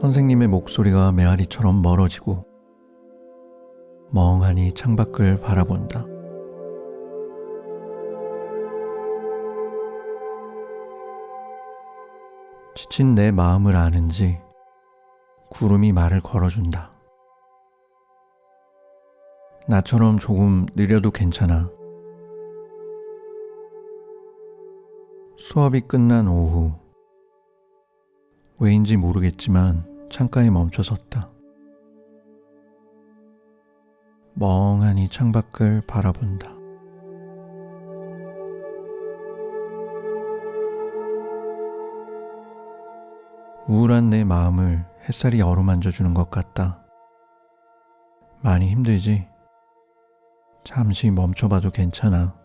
선생님의 목소리가 메아리처럼 멀어지고 멍하니 창밖을 바라본다. 지친 내 마음을 아는지 구름이 말을 걸어준다. 나처럼 조금 느려도 괜찮아. 수업이 끝난 오후, 왜인지 모르겠지만 창가에 멈춰 섰다. 멍하니 창밖을 바라본다. 우울한 내 마음을 햇살이 어루만져 주는 것 같다. 많이 힘들지? 잠시 멈춰봐도 괜찮아.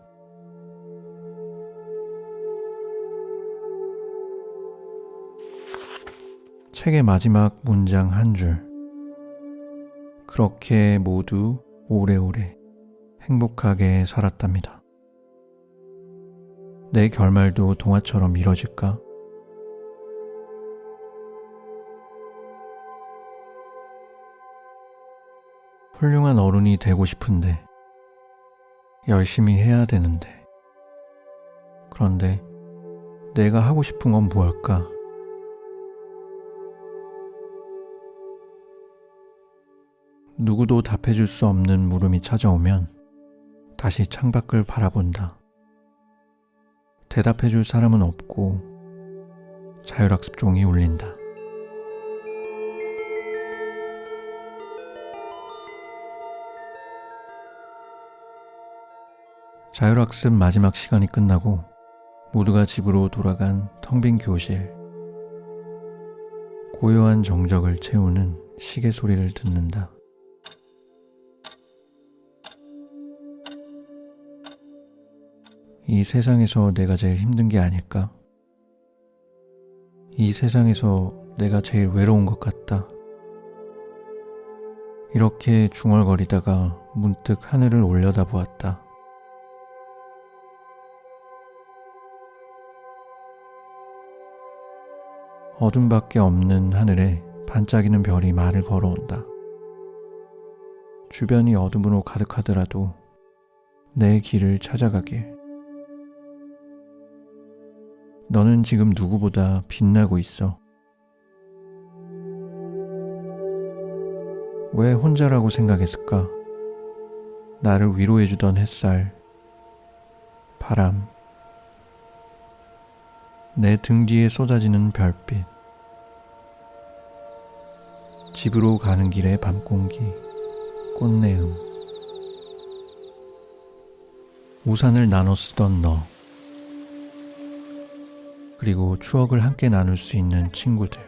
책의 마지막 문장 한 줄. 그렇게 모두 오래오래 행복하게 살았답니다. 내 결말도 동화처럼 이뤄질까? 훌륭한 어른이 되고 싶은데, 열심히 해야 되는데, 그런데 내가 하고 싶은 건 무엇일까? 누구도 답해줄 수 없는 물음이 찾아오면 다시 창밖을 바라본다. 대답해줄 사람은 없고 자율학습 종이 울린다. 자율학습 마지막 시간이 끝나고 모두가 집으로 돌아간 텅 빈 교실. 고요한 정적을 채우는 시계 소리를 듣는다. 이 세상에서 내가 제일 힘든 게 아닐까? 이 세상에서 내가 제일 외로운 것 같다. 이렇게 중얼거리다가 문득 하늘을 올려다 보았다. 어둠밖에 없는 하늘에 반짝이는 별이 말을 걸어온다. 주변이 어둠으로 가득하더라도 내 길을 찾아가길. 너는 지금 누구보다 빛나고 있어. 왜 혼자라고 생각했을까? 나를 위로해주던 햇살, 바람, 내 등 뒤에 쏟아지는 별빛, 집으로 가는 길의 밤 공기, 꽃내음, 우산을 나눠 쓰던 너, 그리고 추억을 함께 나눌 수 있는 친구들.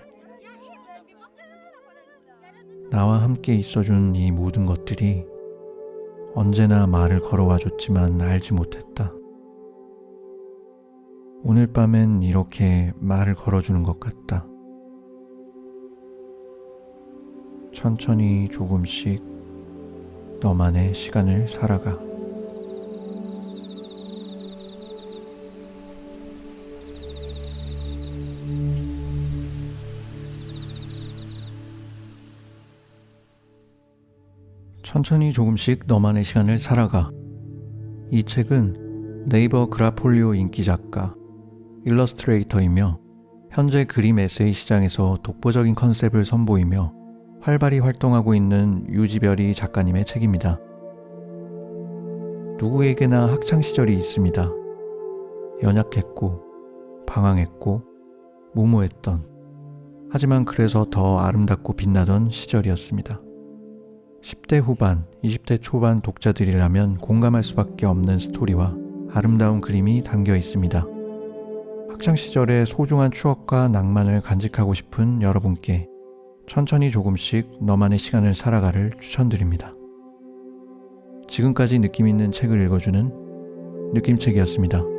나와 함께 있어준 이 모든 것들이 언제나 말을 걸어와 줬지만 알지 못했다. 오늘 밤엔 이렇게 말을 걸어주는 것 같다. 천천히 조금씩 너만의 시간을 살아가. 천천히 조금씩 너만의 시간을 살아가. 이 책은 네이버 그라폴리오 인기 작가, 일러스트레이터이며 현재 그림 에세이 시장에서 독보적인 컨셉을 선보이며 활발히 활동하고 있는 유지별이 작가님의 책입니다. 누구에게나 학창 시절이 있습니다. 연약했고, 방황했고, 무모했던, 하지만 그래서 더 아름답고 빛나던 시절이었습니다. 10대 후반, 20대 초반 독자들이라면 공감할 수밖에 없는 스토리와 아름다운 그림이 담겨 있습니다. 학창 시절의 소중한 추억과 낭만을 간직하고 싶은 여러분께 천천히 조금씩 너만의 시간을 살아가를 추천드립니다. 지금까지 느낌 있는 책을 읽어주는 느낌책이었습니다.